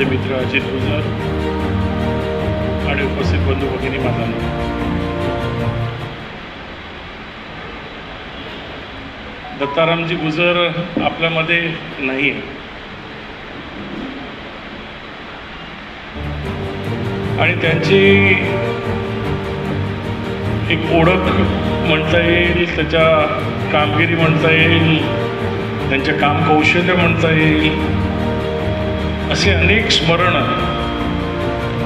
माझे मित्र अजित गुजर आणि उपस्थित बंधू भगिनी माझा दत्तारामजी गुजर आपल्यामध्ये नाही आहे आणि त्यांची एक ओळख म्हणता येईल त्याच्या कामगिरी म्हणता येईल त्यांचे काम कौशल्य म्हणता येईल असे अनेक स्मरण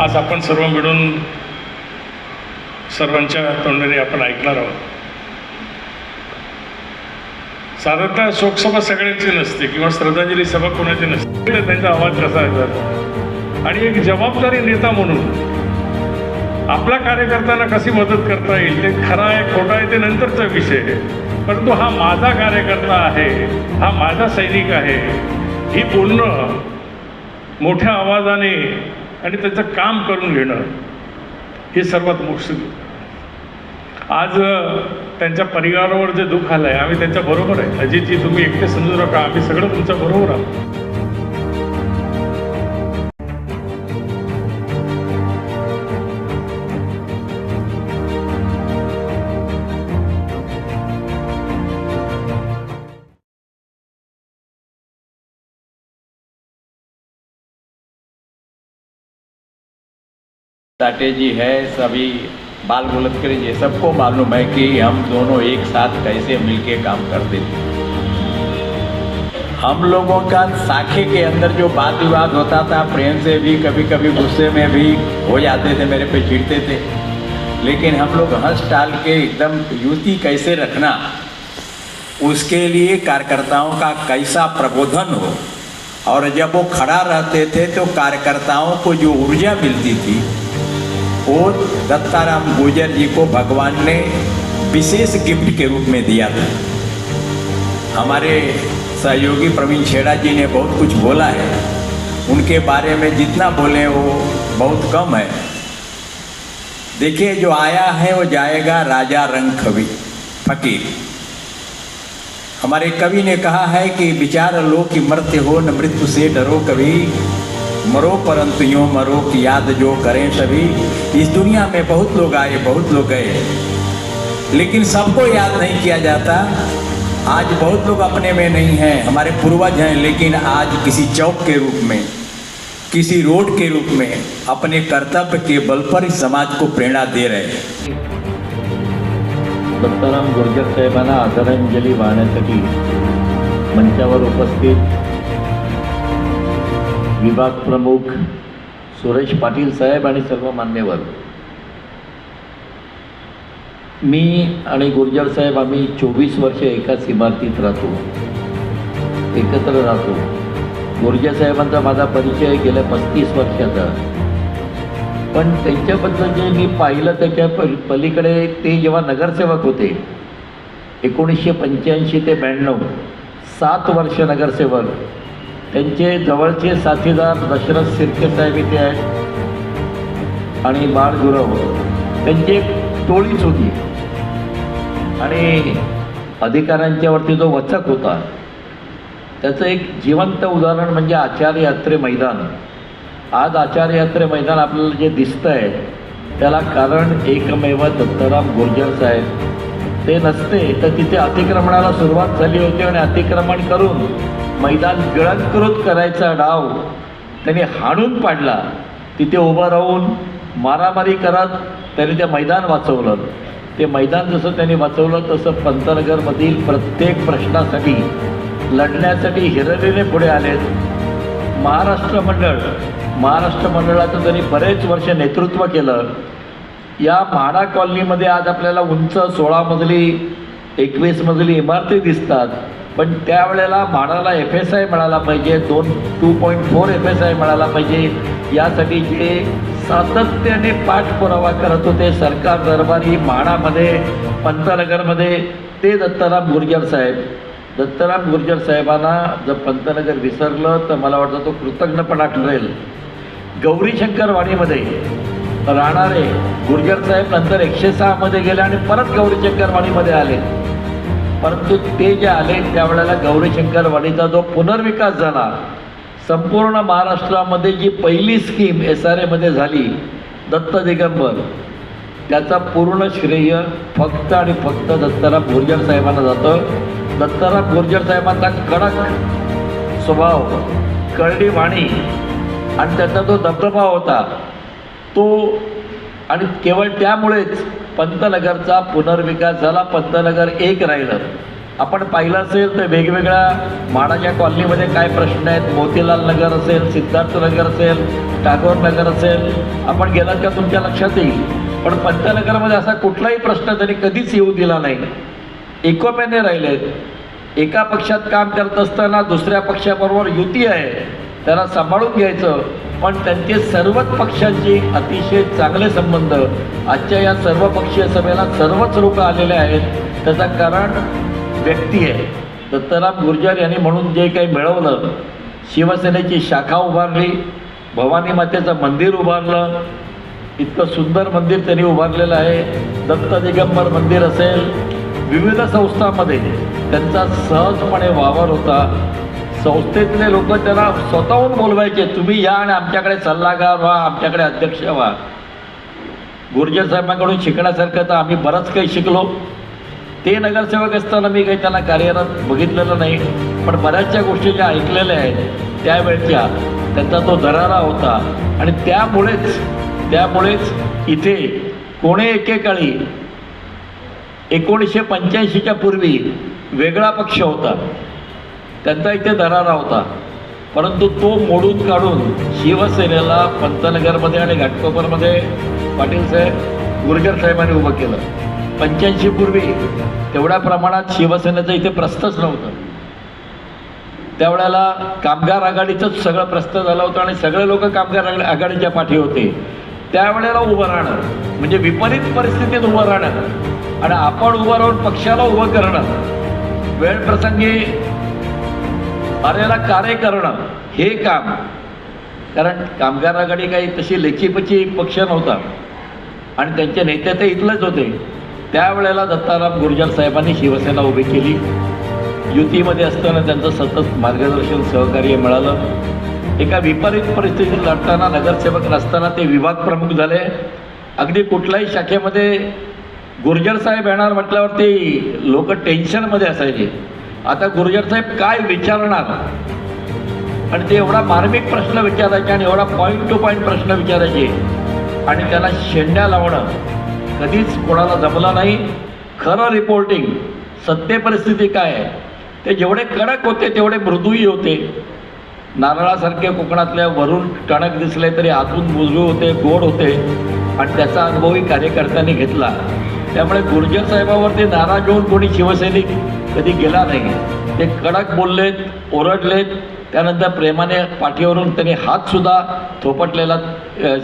आज आपण सर्व मिळून सर्वांच्या तोंडाने आपण ऐकणार आहोत. साधारणतः शोकसभा सगळ्यांची नसते किंवा श्रद्धांजली सभा कोणाची नसते. त्यांचा आवाज कसा येतात आणि एक जबाबदारी नेता म्हणून आपल्या कार्यकर्त्यांना कशी मदत करता येईल? ते खरं आहे खोटं आहे ते नंतरचा विषय परंतु हा माझा कार्यकर्ता आहे हा माझा सैनिक आहे ही बोलणं मोठ्या आवाजाने आणि त्याचं काम करून घेणं हे सर्वात मोठं आज त्यांच्या परिवारावर जे दुःख आलं आहे आम्ही त्यांच्या बरोबर आहे अजितजी तुम्ही एकटे समजू नका आम्ही सगळं तुमच्या बरोबर आहोत. टाटे जी है, सभी बाल बुलतकर ये सबको मालूम है कि हम दोनों एक साथ कैसे मिलके काम करते थे हम लोगों का साखे के अंदर जो वाद विवाद होता था, प्रेम से भी कभी कभी गुस्से में भी हो जाते थे, मेरे पे चिढ़ते थे। लेकिन हम लोग हंस टाल के एकदम युति कैसे रखना, उसके लिए कार्यकर्ताओं का कैसा प्रबोधन हो। और जब वो खड़ा रहते थे तो कार्यकर्ताओं को जो ऊर्जा मिलती थी वो दत्ताराम गुजर जी को भगवान ने विशेष गिफ्ट के रूप में दिया था। हमारे सहयोगी प्रवीण छेड़ा जी ने बहुत कुछ बोला है। उनके बारे में जितना बोले वो बहुत कम है। देखिए, जो आया है वो जाएगा राजा रंग कवि फकीर। हमारे कवि ने कहा है कि विचार लो कि मृत्यु हो, न मृत्यु से डरो कभी। मरो परंतु यूँ मरो कि याद जो करें सभी, इस दुनिया में बहुत लोग आए, बहुत लोग गए। लेकिन सबको याद नहीं किया जाता। आज बहुत लोग अपने में नहीं हैं, हमारे पूर्वज हैं, लेकिन आज किसी चौक के रूप में, किसी रोड के रूप में, अपने कर्तव्य के बल पर इस समाज को प्रेरणा दे रहे हैं। दत्ताराम गुर्जर साहेबांना आदरांजली वाहण्यासाठी मंचावर उपस्थित विभाग प्रमुख सुरेश पाटील साहेब आणि सर्व मान्यवर. मी आणि गुर्जर साहेब आम्ही चोवीस वर्ष एकाच इमारतीत राहतो. एकत्र राहतो. गुर्जर साहेबांचा माझा परिचय गेल्या पस्तीस वर्षाचा. पण त्यांच्याबद्दल जे मी पाहिलं त्याच्या पल पलीकडे ते जेव्हा नगरसेवक होते एकोणीसशे पंच्याऐंशी ते ब्याण्णव सात वर्ष नगरसेवक त्यांचे जवळचे साथीदार दशरथ सिरके साहेब इथे आहेत आणि बाळ गुरव. त्यांची एक टोळीच होती. आणि अधिकाऱ्यांच्यावरती जो वचक होता त्याचं एक जिवंत उदाहरण म्हणजे आचार्य यात्रे मैदान. आज आचार्य यात्रे मैदान आपल्याला जे दिसतं आहे त्याला कारण एकमेव दत्ताराम गुर्जर साहेब ते नसते. तर तिथे अतिक्रमणाला सुरुवात झाली होती आणि अतिक्रमण करून मैदान गिळंकृत करायचा डाव त्यांनी हाणून पाडला. तिथे उभं राहून मारामारी करत त्यांनी ते मैदान वाचवलं. ते मैदान जसं त्यांनी वाचवलं तसं पंतनगरमधील प्रत्येक प्रश्नासाठी लढण्यासाठी हिरलेले पुढे आलेत. महाराष्ट्र मंडळ महाराष्ट्र मंडळाचं त्यांनी बरेच वर्ष नेतृत्व केलं. या म्हाडा कॉलनीमध्ये आज आपल्याला उंच सोळा मजली एकवीस मजली इमारती दिसतात. पण त्यावेळेला म्हाडाला एफ एस आय मिळाला पाहिजे दोन two point four F S I मिळाला पाहिजे. यासाठी जे सातत्याने पाठपुरावा करत होते सरकार दरबारी म्हाडामध्ये पंतनगरमध्ये ते दत्ताराम गुर्जर साहेब. दत्ताराम गुर्जर साहेबांना जर पंतनगर विसरलं तर मला वाटतं तो कृतज्ञपणा ठरेल. गौरीशंकरवाडीमध्ये राहणारे गुर्जर साहेब नंतर एकशे सहामध्ये गेले आणि परत गौरीशंकरवाडीमध्ये आले. परंतु ते जे आले त्यावेळेला गौरीशंकरवाडीचा जो पुनर्विकास झाला संपूर्ण महाराष्ट्रामध्ये जी पहिली स्कीम एस आर एमध्ये झाली दत्त दिगंबर त्याचा पूर्ण श्रेय फक्त आणि फक्त दत्ताराम गुर्जर साहेबांना जातं. दत्ताराम गुर्जर साहेबांचा कडक स्वभाव करडी वाणी आणि त्याचा जो दबदबा होता तो आणि केवळ त्यामुळेच पंतनगरचा पुनर्विकास झाला पंतनगर एक राहिलं. आपण पाहिलं असेल तर वेगवेगळ्या म्हाडाच्या कॉलनीमध्ये काय प्रश्न आहेत? मोतीलाल नगर असेल सिद्धार्थ नगर असेल टागोर नगर असेल. आपण गेलात का तुमच्या लक्षात येईल. पण पंतनगरमध्ये असा कुठलाही प्रश्न त्यांनी कधीच येऊ दिला नाही. एकोप्याने राहिलेत. एका पक्षात काम करत असताना दुसऱ्या पक्षाबरोबर युती आहे. त्याला सांभाळून घ्यायचं. पण त्यांचे सर्वच पक्षांचे अतिशय चांगले संबंध आजच्या या सर्व पक्षीय सभेला सर्वच रूप आलेले आहेत. त्याचा कारण व्यक्ती आहे. दत्तराम गुर्जर यांनी म्हणून जे काही मिळवलं शिवसेनेची शाखा उभारली भवानी मातेचं मंदिर उभारलं इतकं सुंदर मंदिर त्यांनी उभारलेलं आहे. दत्त दिगंबर मंदिर असेल विविध संस्थांमध्ये त्यांचा सहजपणे वावर होता. संस्थेतले लोक त्यांना स्वतःहून बोलवायचे तुम्ही या आणि आमच्याकडे सल्लागार व्हा आमच्याकडे अध्यक्ष व्हा. गुर्जर साहेबांकडून शिकण्यासारखं तर आम्ही बरंच काही शिकलो. ते नगरसेवक असताना मी काही त्यांना कार्यरत बघितलेलं नाही पण बऱ्याचशा गोष्टी ज्या ऐकलेल्या आहेत त्यावेळच्या त्यांचा तो दरारा होता. आणि त्यामुळेच त्यामुळेच इथे कोणे एकेकाळी एकोणीसशे पंच्याऐंशीच्या पूर्वी वेगळा पक्ष होता. त्यांचा इथे दरारा होता. परंतु तो मोडून काढून शिवसेनेला पंतनगरमध्ये आणि घाटकोपरमध्ये पाटील साहेब गुर्जर साहेबांनी उभं केलं. पंच्याऐंशी पूर्वी तेवढ्या प्रमाणात शिवसेनेचं इथे प्रस्तच नव्हतं. त्यावेळेला कामगार आघाडीचंच सगळं प्रस्त झालं होतं आणि सगळे लोक कामगार आघाडीच्या पाठी होते. त्यावेळेला उभं राहणं म्हणजे विपरीत परिस्थितीत उभं राहणं आणि आपण उभं राहून पक्षाला उभं करणं. वेळ प्रसंगी अरेला कार्य करणं हे काम. कारण कामगार आघाडी काही तशी लेखीपची पक्ष नव्हता. आणि त्यांचे नेते ते इथलेच होते. त्यावेळेला दत्ताराम गुर्जर साहेबांनी शिवसेना उभी केली. युतीमध्ये असताना त्यांचं सतत मार्गदर्शन सहकार्य मिळालं. एका विपरीत परिस्थितीत लढताना नगरसेवक नसताना ते विभाग प्रमुख झाले. अगदी कुठल्याही शाखेमध्ये गुर्जर साहेब येणार म्हटल्यावरती लोक टेन्शनमध्ये असायचे. आता गुरुजर साहेब काय विचारणार? आणि ते एवढा मार्मिक प्रश्न विचारायचे आणि एवढा पॉईंट टू पॉईंट प्रश्न विचारायचे. आणि त्याला शेंड्या लावणं कधीच कोणाला जमलं नाही. खरं रिपोर्टिंग सत्य परिस्थिती काय आहे? ते जेवढे कडक होते तेवढे मृदूही होते. नारळासारखे कोकणातल्या वरून टणक दिसले तरी आतून मुजू होते गोड होते. आणि त्याचा अनुभवही कार्यकर्त्यांनी घेतला. त्यामुळे गुर्जर साहेबावरती नाराज होऊन कोणी शिवसैनिक कधी गेला नाही. ते कडक बोललेत ओरडलेत त्यानंतर प्रेमाने पाठीवरून त्यांनी हातसुद्धा थोपटलेला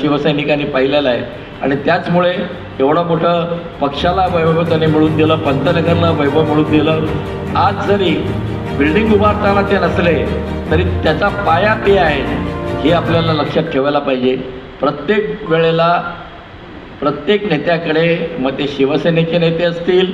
शिवसैनिकांनी पाहिलेला आहे. आणि त्याचमुळे एवढं मोठं पक्षाला वैभव त्याने मिळून दिलं पंतनगरला वैभव मिळून दिलं. आज जरी बिल्डिंग उभारताना ते नसले तरी त्याचा पाया ते आहे हे आपल्याला लक्षात ठेवायला पाहिजे. प्रत्येक वेळेला प्रत्येक नेत्याकडे मग ते शिवसेनेचे नेते असतील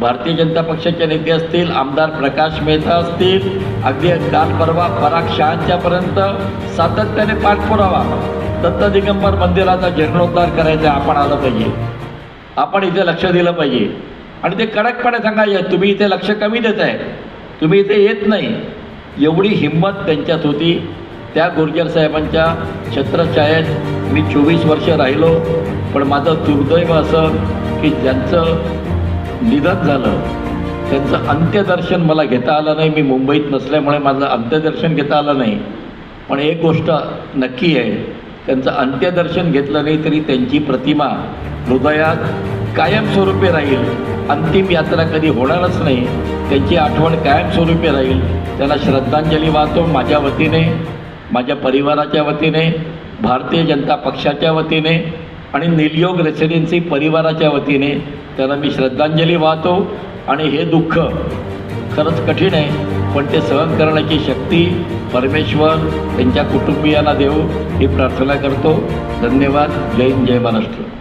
भारतीय जनता पक्षाचे नेते असतील आमदार प्रकाश मेहता असतील अगदी काल परवा पराग शहांच्यापर्यंत सातत्याने पाठपुरावा. दत्त दिगंबर मंदिराचा जीर्णोद्धार करायचा आपण आलं पाहिजे. आपण इथे लक्ष दिलं पाहिजे. आणि ते कडकपणे सांगायचे तुम्ही इथे लक्ष कमी देत आहे. तुम्ही इथे येत नाही. एवढी हिंमत त्यांच्यात होती. त्या गुर्जर साहेबांच्या छत्रछायेत मी चोवीस वर्ष राहिलो. पण माझं दुर्दैव असं की ज्यांचं निधन झालं. त्यांचं अंत्यदर्शन मला घेता आलं नाही. मी मुंबईत नसल्यामुळे माझं अंत्यदर्शन घेता आलं नाही. पण एक गोष्ट नक्की आहे. त्यांचं अंत्यदर्शन घेतलं नाही तरी त्यांची प्रतिमा हृदयात कायमस्वरूपी राहील. अंतिम यात्रा कधी होणारच नाही. त्यांची आठवण कायमस्वरूपी राहील. त्यांना श्रद्धांजली वाहतो माझ्या वतीने माझ्या परिवाराच्या वतीने भारतीय जनता पक्षाच्या वतीने आणि निलयोग रेसिडेन्सी परिवाराच्या वतीने त्यांना मी श्रद्धांजली वाहतो. आणि हे दुःख खरंच कठीण आहे पण ते सहन करण्याची शक्ती परमेश्वर त्यांच्या कुटुंबियांना देऊ ही प्रार्थना करतो. धन्यवाद. जय हिंद जय महाराष्ट्र.